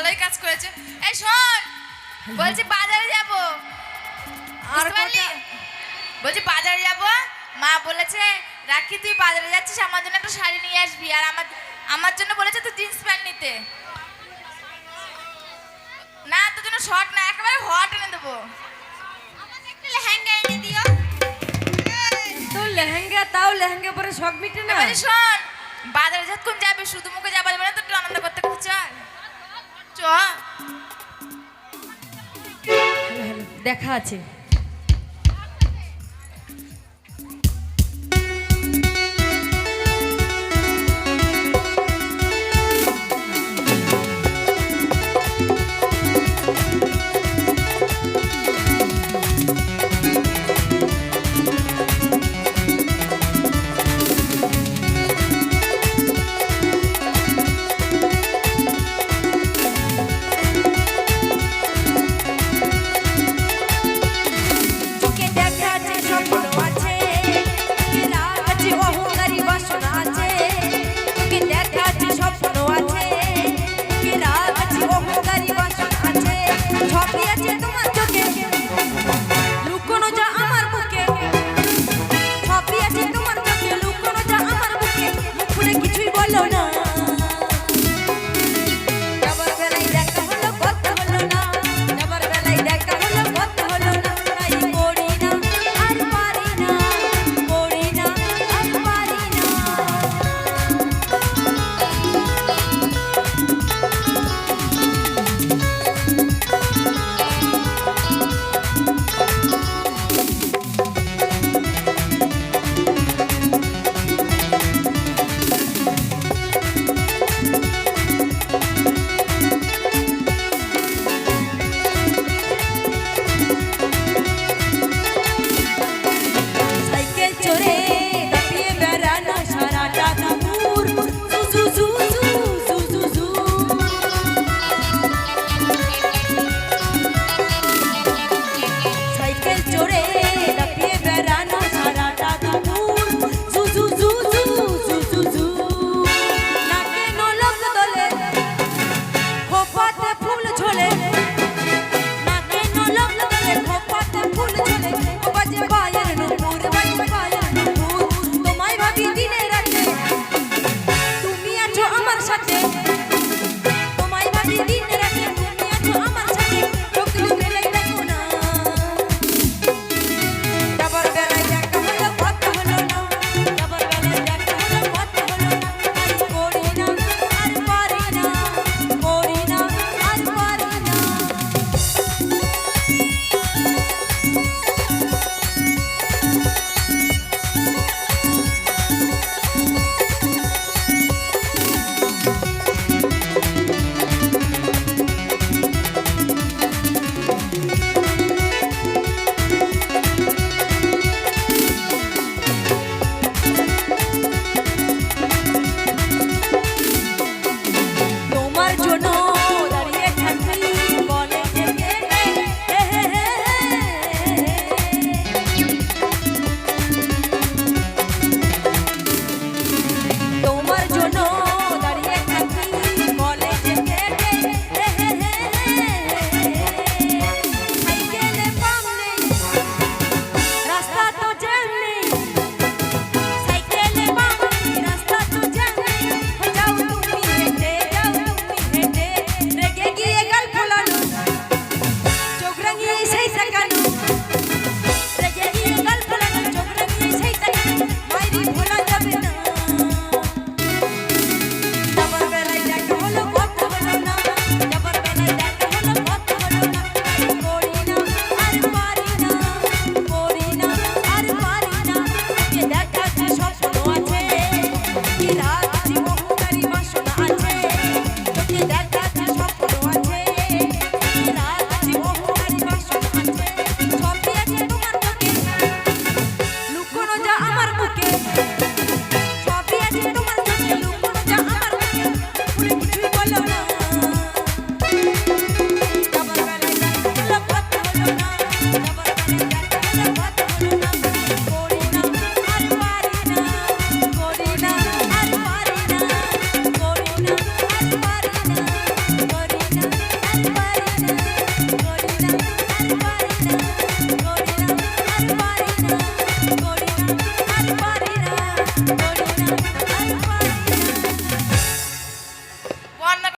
ভালোই কাজ করেছে। এই শোন বলছি বাজারে যাব। আর বলছি বাজারে যাব মা বলেছে রাখি তুই বাজারে যাচ্ছিস আমার জন্য একটা শাড়ি নিয়ে আসবি। আর আমার আমার জন্য বলেছে তুই জিন্স প্যান্ট নিতে। না তোর জন্য শর্ট না একেবারে হট এনে দেবো। আমাকে লেহেঙ্গা এনে দিও। তো লেহেঙ্গা তাও লেহেঙ্গা পরে শখ মিটে না? শোন বাজারে যতক্ষণ যাবে শুধু মুখে যাবা না তো একটু আনন্দ করতে করতে চল হ্যালো, দেখা আছে। Lila.